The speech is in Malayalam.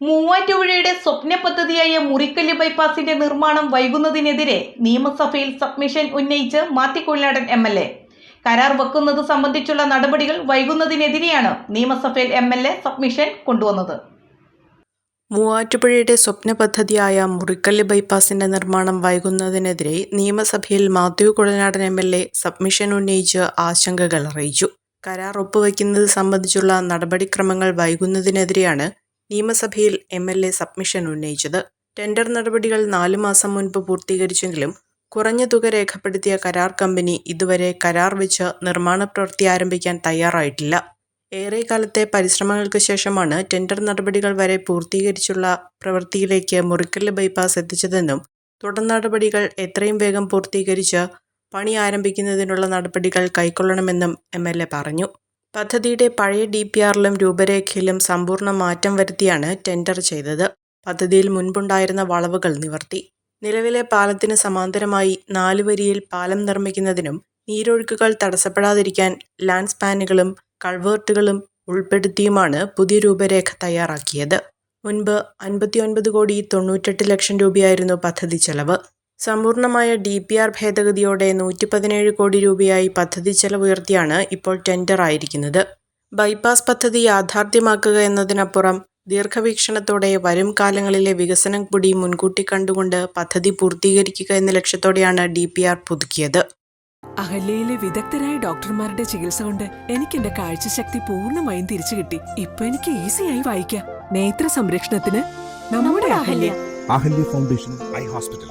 മൂവാറ്റുപുഴയുടെ സ്വപ്ന പദ്ധതിയായ മുറിക്കല്ല് ബൈപ്പാസിന്റെ നിർമ്മാണം വൈകുന്നതിനെതിരെ നിയമസഭയിൽ സബ്മിഷൻ ഉന്നയിച്ച് Mathew Kuzhalnadan M L A. കരാർ വെക്കുന്നത് സംബന്ധിച്ചുള്ള നടപടികൾ വൈകുന്നതിനെതിരെയാണ് നിയമസഭയിൽ എം എൽ എ സബ്മിഷൻ കൊണ്ടുവന്നത്. മൂവാറ്റുപുഴയുടെ സ്വപ്ന പദ്ധതിയായ മുറിക്കല്ല് ബൈപ്പാസിന്റെ നിർമ്മാണം വൈകുന്നതിനെതിരെ നിയമസഭയിൽ Mathew Kuzhalnadan M L A submission ഉന്നയിച്ച് ആശങ്കകൾ അറിയിച്ചു. കരാർ ഒപ്പുവയ്ക്കുന്നത് സംബന്ധിച്ചുള്ള നടപടിക്രമങ്ങൾ വൈകുന്നതിനെതിരെയാണ് നിയമസഭയിൽ എം എൽ എ സബ്മിഷൻ ഉന്നയിച്ചത്. ടെൻഡർ നടപടികൾ നാലു മാസം മുൻപ് പൂർത്തീകരിച്ചെങ്കിലും കുറഞ്ഞ തുക രേഖപ്പെടുത്തിയ കരാർ കമ്പനി ഇതുവരെ കരാർ വെച്ച് നിർമ്മാണ പ്രവൃത്തി ആരംഭിക്കാൻ തയ്യാറായിട്ടില്ല. ഏറെക്കാലത്തെ പരിശ്രമങ്ങൾക്ക് ശേഷമാണ് ടെൻഡർ നടപടികൾ വരെ പൂർത്തീകരിച്ചുള്ള പ്രവൃത്തിയിലേക്ക് മുറിക്കല്ല് ബൈപ്പാസ് എത്തിച്ചതെന്നും തുടർ നടപടികൾ എത്രയും വേഗം പൂർത്തീകരിച്ച് പണി ആരംഭിക്കുന്നതിനുള്ള നടപടികൾ കൈക്കൊള്ളണമെന്നും എം പറഞ്ഞു. പദ്ധതിയുടെ പഴയ ഡി പി ആറിലും രൂപരേഖയിലും സമ്പൂർണ മാറ്റം വരുത്തിയാണ് ടെൻഡർ ചെയ്തത്. പദ്ധതിയിൽ മുൻപുണ്ടായിരുന്ന വളവുകൾ നിവർത്തി. നിലവിലെ പാലത്തിന് സമാന്തരമായി നാലുവരിയിൽ പാലം നിർമ്മിക്കുന്നതിനും നീരൊഴുക്കുകൾ തടസ്സപ്പെടാതിരിക്കാൻ ലാൻഡ് സ്പാനുകളും കൾവേർട്ടുകളും ഉൾപ്പെടുത്തിയുമാണ് പുതിയ രൂപരേഖ തയ്യാറാക്കിയത്. മുൻപ് അൻപത്തിയൊൻപത് കോടി തൊണ്ണൂറ്റെട്ട് ലക്ഷം രൂപയായിരുന്നു പദ്ധതി ചെലവ്. സമ്പൂർണമായ ഡി പി ആർ ഭേദഗതിയോടെ നൂറ്റി പതിനേഴ് കോടി രൂപയായി പദ്ധതി ചെലവുയർത്തിയാണ് ഇപ്പോൾ ടെൻഡർ ആയിരിക്കുന്നത് ബൈപ്പാസ് പദ്ധതി യാഥാർത്ഥ്യമാക്കുക എന്നതിനപ്പുറം ദീർഘവീക്ഷണത്തോടെ വരും കാലങ്ങളിലെ വികസനം കൂടി മുൻകൂട്ടി കണ്ടുകൊണ്ട് പദ്ധതി പൂർത്തീകരിക്കുക എന്ന ലക്ഷ്യത്തോടെയാണ് ഡി പി ആർ പുതുക്കിയത്. അഹല്യയിലെ വിദഗ്ധരായ ഡോക്ടർമാരുടെ ചികിത്സ കൊണ്ട് എനിക്ക് എന്റെ കാഴ്ചശക്തി പൂർണമായും തിരിച്ചു കിട്ടി. ഇപ്പൊ എനിക്ക് ഈസിയായി വായിക്കാം. നേത്ര സംരക്ഷണത്തിന് നമ്മുടെ Ahalya. Ahalya foundation eye hospital.